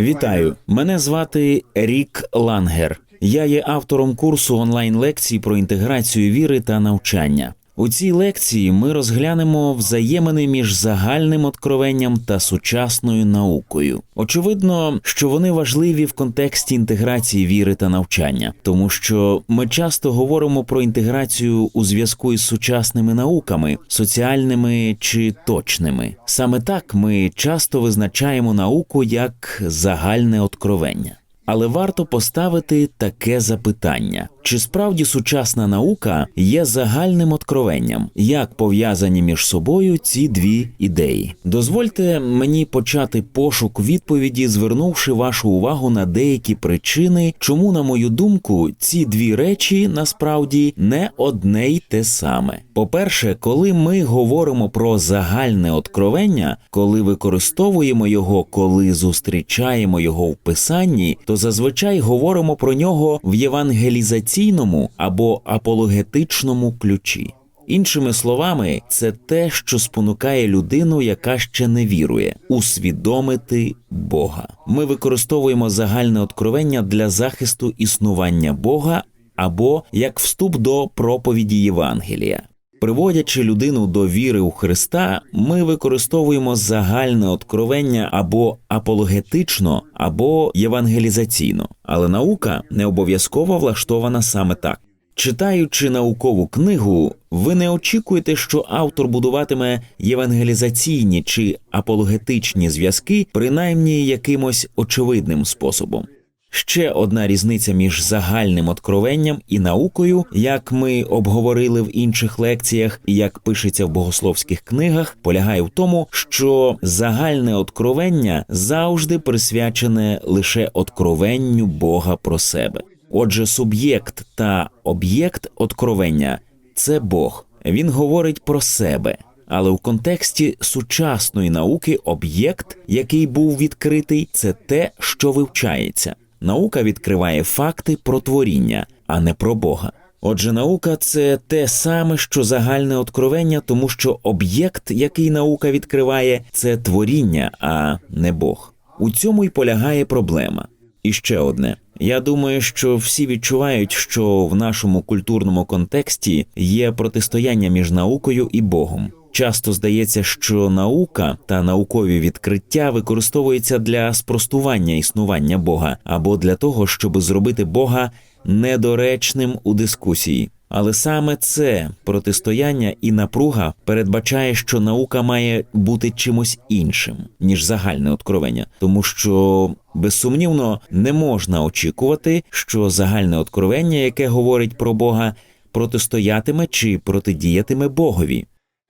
Вітаю! Мене звати Рік Лангер. Я є автором курсу онлайн лекцій про інтеграцію віри та навчання. У цій лекції ми розглянемо взаємини між загальним откровенням та сучасною наукою. Очевидно, що вони важливі в контексті інтеграції віри та навчання, тому що ми часто говоримо про інтеграцію у зв'язку із сучасними науками, соціальними чи точними. Саме так ми часто визначаємо науку як загальне откровення. Але варто поставити таке запитання: чи справді сучасна наука є загальним откровенням, як пов'язані між собою ці дві ідеї? Дозвольте мені почати пошук відповіді, звернувши вашу увагу на деякі причини, чому, на мою думку, ці дві речі насправді не одне й те саме. По-перше, коли ми говоримо про загальне откровення, коли використовуємо його, коли зустрічаємо його в писанні, то зазвичай говоримо про нього в євангелізаційному або апологетичному ключі. Іншими словами, це те, що спонукає людину, яка ще не вірує, усвідомити Бога. Ми використовуємо загальне откровення для захисту існування Бога або як вступ до проповіді Євангелія. Приводячи людину до віри у Христа, ми використовуємо загальне откровення або апологетично, або євангелізаційно, але наука не обов'язково влаштована саме так. Читаючи наукову книгу, ви не очікуєте, що автор будуватиме євангелізаційні чи апологетичні зв'язки, принаймні якимось очевидним способом. Ще одна різниця між загальним откровенням і наукою, як ми обговорили в інших лекціях, і як пишеться в богословських книгах, полягає в тому, що загальне откровення завжди присвячене лише откровенню Бога про себе. Отже, суб'єкт та об'єкт откровення це Бог. Він говорить про себе. Але в контексті сучасної науки об'єкт, який був відкритий, це те, що вивчається. Наука відкриває факти про творіння, а не про Бога. Отже, наука це те саме, що загальне откровення, тому що об'єкт, який наука відкриває, це творіння, а не Бог. У цьому й полягає проблема. І ще одне. Я думаю, що всі відчувають, що в нашому культурному контексті є протистояння між наукою і Богом. Часто здається, що наука та наукові відкриття використовуються для спростування існування Бога або для того, щоб зробити Бога недоречним у дискусії. Але саме це протистояння і напруга передбачає, що наука має бути чимось іншим ніж загальне откровення, тому що безсумнівно не можна очікувати, що загальне откровення, яке говорить про Бога, протистоятиме чи протидіятиме Богові.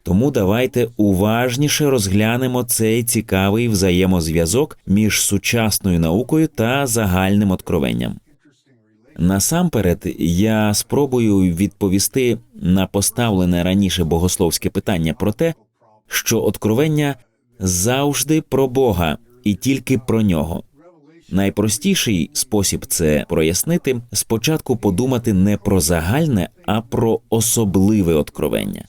Тому давайте уважніше розглянемо цей цікавий взаємозв'язок між сучасною наукою та загальним откровенням. Насамперед, я спробую відповісти на поставлене раніше богословське питання про те, що откровення завжди про Бога і тільки про нього. Найпростіший спосіб це прояснити спочатку подумати не про загальне, а про особливе откровення.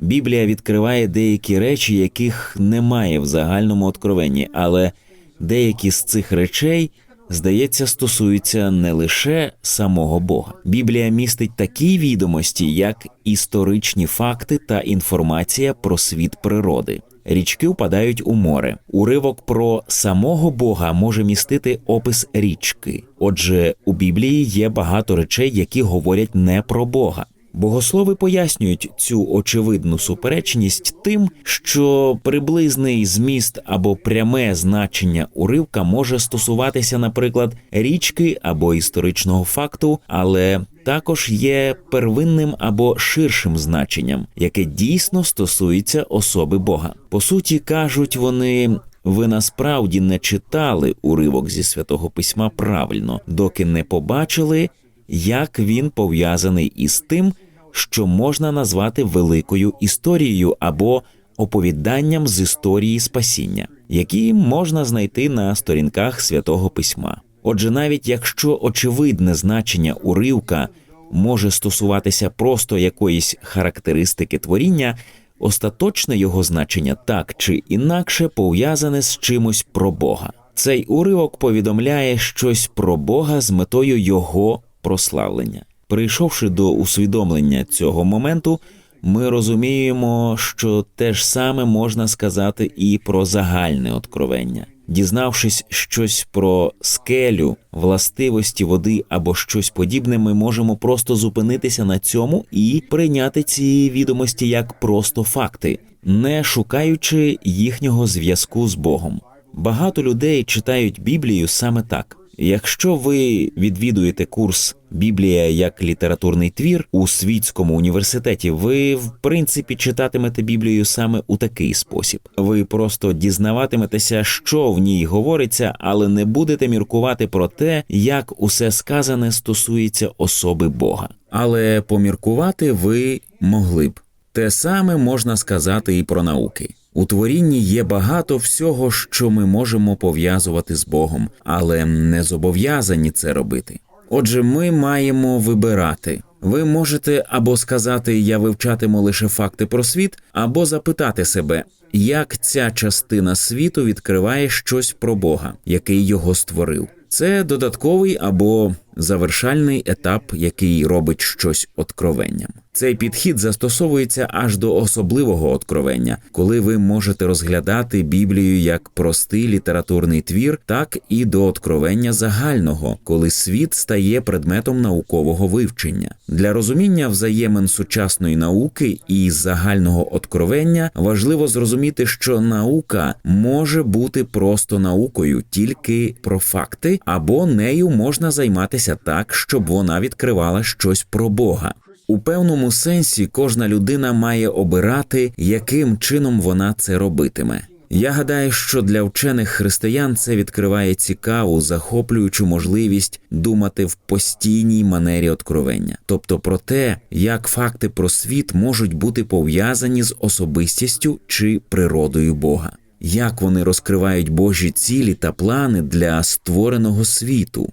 Біблія відкриває деякі речі, яких немає в загальному откровенні, але деякі з цих речей, здається, стосуються не лише самого Бога. Біблія містить такі відомості, як історичні факти та інформація про світ природи. Річки впадають у море. Уривок про самого Бога може містити опис річки. Отже, у Біблії є багато речей, які говорять не про Бога. Богослови пояснюють цю очевидну суперечність тим, що приблизний зміст або пряме значення уривка може стосуватися, наприклад, річки або історичного факту, але також є первинним або ширшим значенням, яке дійсно стосується особи Бога. По суті, кажуть вони. Ви насправді не читали уривок зі святого письма правильно, доки не побачили, як він пов'язаний із тим, що можна назвати великою історією або оповіданням з історії спасіння, які можна знайти на сторінках святого письма. Отже, навіть якщо очевидне значення уривка може стосуватися просто якоїсь характеристики творіння, остаточне його значення так чи інакше пов'язане з чимось про Бога. Цей уривок повідомляє щось про Бога з метою його прославлення. Прийшовши до усвідомлення цього моменту, ми розуміємо, що те ж саме можна сказати і про загальне откровення. Дізнавшись щось про скелю, властивості води або щось подібне, ми можемо просто зупинитися на цьому і прийняти ці відомості як просто факти, не шукаючи їхнього зв'язку з Богом. Багато людей читають Біблію саме так. Якщо ви відвідуєте курс Біблія як літературний твір у світському університеті, ви в принципі читатимете Біблію саме у такий спосіб. Ви просто дізнаватиметеся, що в ній говориться, але не будете міркувати про те, як усе сказане стосується особи Бога. Але поміркувати ви могли б. Те саме можна сказати і про науки. У творінні є багато всього, що ми можемо пов'язувати з Богом, але не зобов'язані це робити. Отже, ми маємо вибирати. Ви можете або сказати Я вивчатиму лише факти про світ, або запитати себе, як ця частина світу відкриває щось про Бога, який його створив. Це додатковий або завершальний етап, який робить щось откровенням. Цей підхід застосовується аж до особливого откровення, коли ви можете розглядати Біблію як простий літературний твір, так і до откровення загального, коли світ стає предметом наукового вивчення. Для розуміння взаємин сучасної науки і загального откровення важливо зрозуміти, що наука може бути просто наукою, тільки про факти, або нею можна займатися так, щоб вона відкривала щось про Бога. У певному сенсі кожна людина має обирати, яким чином вона це робитиме. Я гадаю, що для вчених християн це відкриває цікаву, захоплюючу можливість думати в постійній манері откровення, тобто про те, як факти про світ можуть бути пов'язані з особистістю чи природою Бога, як вони розкривають Божі цілі та плани для створеного світу.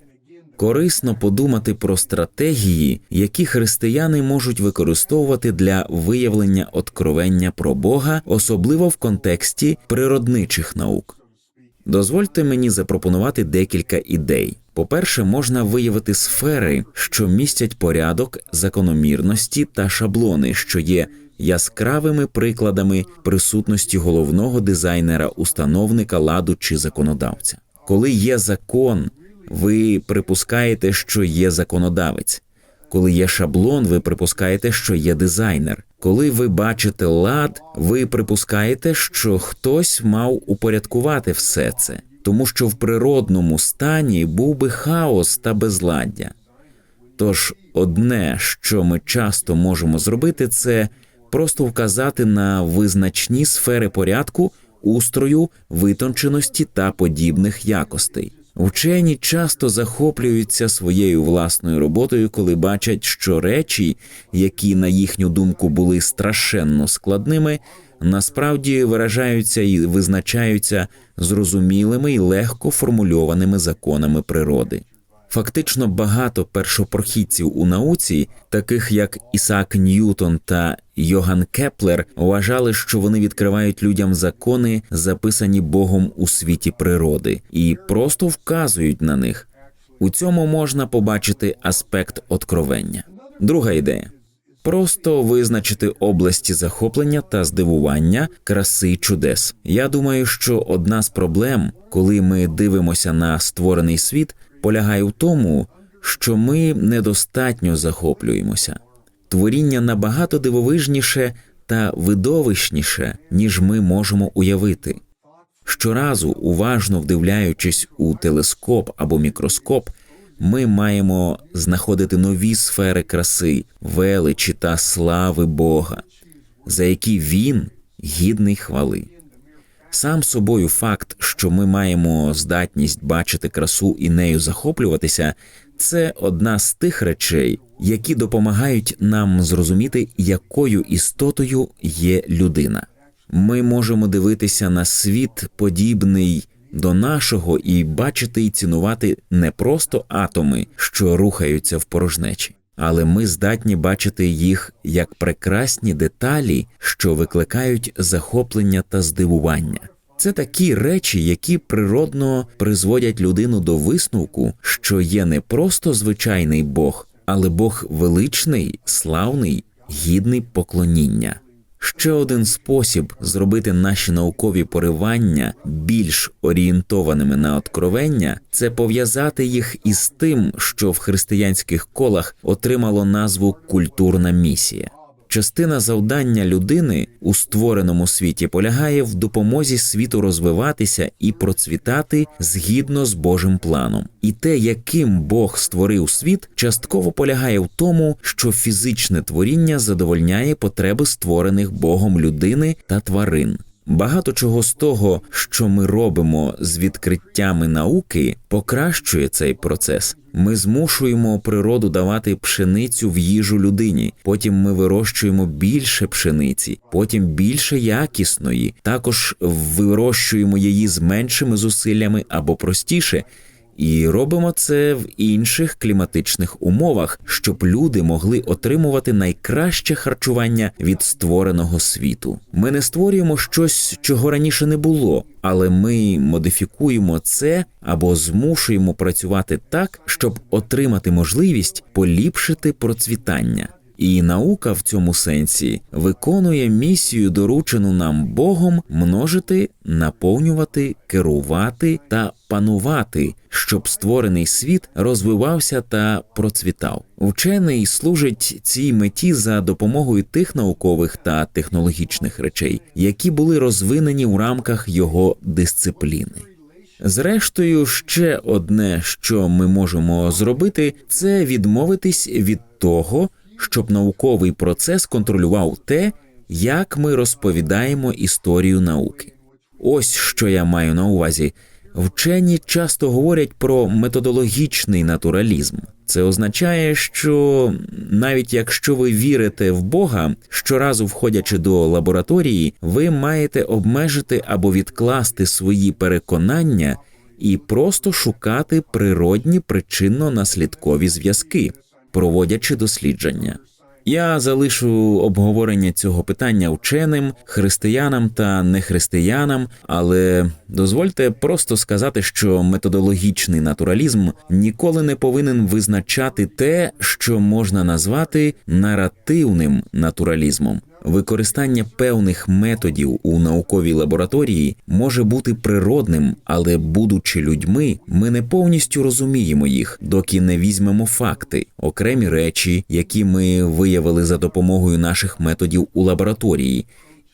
Корисно подумати про стратегії, які християни можуть використовувати для виявлення откровення про Бога, особливо в контексті природничих наук. Дозвольте мені запропонувати декілька ідей. По-перше, можна виявити сфери, що містять порядок, закономірності та шаблони, що є яскравими прикладами присутності головного дизайнера, установника ладу чи законодавця. Коли є закон, ви припускаєте, що є законодавець. Коли є шаблон, ви припускаєте, що є дизайнер. Коли ви бачите лад, ви припускаєте, що хтось мав упорядкувати все це, тому що в природному стані був би хаос та безладдя. Тож одне, що ми часто можемо зробити, це просто вказати на визначні сфери порядку, устрою, витонченості та подібних якостей. Вчені часто захоплюються своєю власною роботою, коли бачать, що речі, які на їхню думку були страшенно складними, насправді виражаються і визначаються зрозумілими і легко формульованими законами природи. Фактично багато першопрохідців у науці, таких як Ісаак Ньютон та Йоган Кеплер, вважали, що вони відкривають людям закони, записані Богом у світі природи, і просто вказують на них. У цьому можна побачити аспект откровення. Друга ідея. Просто визначити області захоплення та здивування, краси чудес. Я думаю, що одна з проблем, коли ми дивимося на створений світ, полягає в тому, що ми недостатньо захоплюємося. Творіння набагато дивовижніше та видовищніше, ніж ми можемо уявити. Щоразу, уважно вдивляючись у телескоп або мікроскоп, ми маємо знаходити нові сфери краси, величі та слави Бога, за які він гідний хвали. Сам собою факт, що ми маємо здатність бачити красу і нею захоплюватися, це одна з тих речей, які допомагають нам зрозуміти, якою істотою є людина. Ми можемо дивитися на світ, подібний до нашого, і бачити і цінувати не просто атоми, що рухаються в порожнечі, але ми здатні бачити їх як прекрасні деталі, що викликають захоплення та здивування. Це такі речі, які природно призводять людину до висновку, що є не просто звичайний Бог, але Бог величний, славний, гідний поклоніння. Ще один спосіб зробити наші наукові поривання більш орієнтованими на откровення це пов'язати їх із тим, що в християнських колах отримало назву культурна місія. Частина завдання людини у створеному світі полягає в допомозі світу розвиватися і процвітати згідно з Божим планом. І те, яким Бог створив світ, частково полягає в тому, що фізичне творіння задовольняє потреби створених Богом людини та тварин. Багато чого з того, що ми робимо з відкриттями науки, покращує цей процес. Ми змушуємо природу давати пшеницю в їжу людині. Потім ми вирощуємо більше пшениці, потім більше якісної. Також вирощуємо її з меншими зусиллями або простіше. І робимо це в інших кліматичних умовах, щоб люди могли отримувати найкраще харчування від створеного світу. Ми не створюємо щось, чого раніше не було, але ми модифікуємо це або змушуємо працювати так, щоб отримати можливість поліпшити процвітання. І наука в цьому сенсі виконує місію, доручену нам Богом множити, наповнювати, керувати та панувати, щоб створений світ розвивався та процвітав. Вчений служить цій меті за допомогою тих наукових та технологічних речей, які були розвинені в рамках його дисципліни. Зрештою, ще одне, що ми можемо зробити, це відмовитись від того щоб науковий процес контролював те, як ми розповідаємо історію науки. Ось що я маю на увазі. Вчені часто говорять про методологічний натуралізм. Це означає, що навіть якщо ви вірите в Бога, щоразу входячи до лабораторії, ви маєте обмежити або відкласти свої переконання і просто шукати природні причинно-наслідкові зв'язки проводячи дослідження. Я залишу обговорення цього питання вченим, християнам та нехристиянам, але дозвольте просто сказати, що методологічний натуралізм ніколи не повинен визначати те, що можна назвати наративним натуралізмом. Використання певних методів у науковій лабораторії може бути природним, але, будучи людьми, ми не повністю розуміємо їх, доки не візьмемо факти, окремі речі, які ми виявили за допомогою наших методів у лабораторії,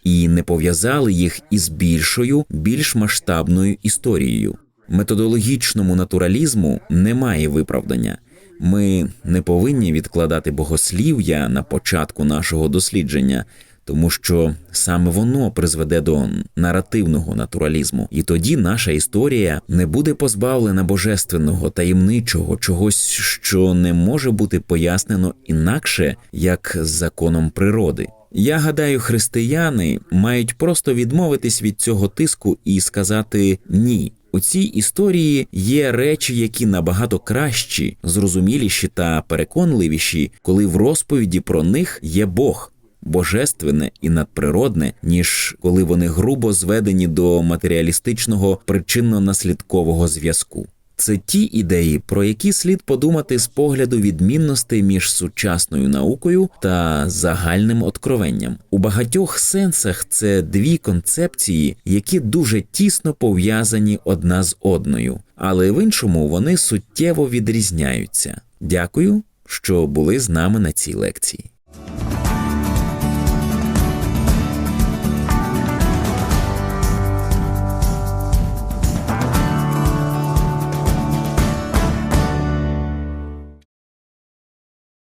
і не пов'язали їх із більшою, більш масштабною історією. Методологічному натуралізму немає виправдання. Ми не повинні відкладати богослів'я на початку нашого дослідження, тому що саме воно призведе до наративного натуралізму, і тоді наша історія не буде позбавлена божественного таємничого чогось, що не може бути пояснено інакше як законом природи. Я гадаю, християни мають просто відмовитись від цього тиску і сказати ні. У цій історії є речі, які набагато кращі, зрозуміліші та переконливіші, коли в розповіді про них є Бог. Божественне і надприродне, ніж коли вони грубо зведені до матеріалістичного причинно-наслідкового зв'язку. Це ті ідеї, про які слід подумати з погляду відмінностей між сучасною наукою та загальним откровенням. У багатьох сенсах це дві концепції, які дуже тісно пов'язані одна з одною, але в іншому вони суттєво відрізняються. Дякую, що були з нами на цій лекції.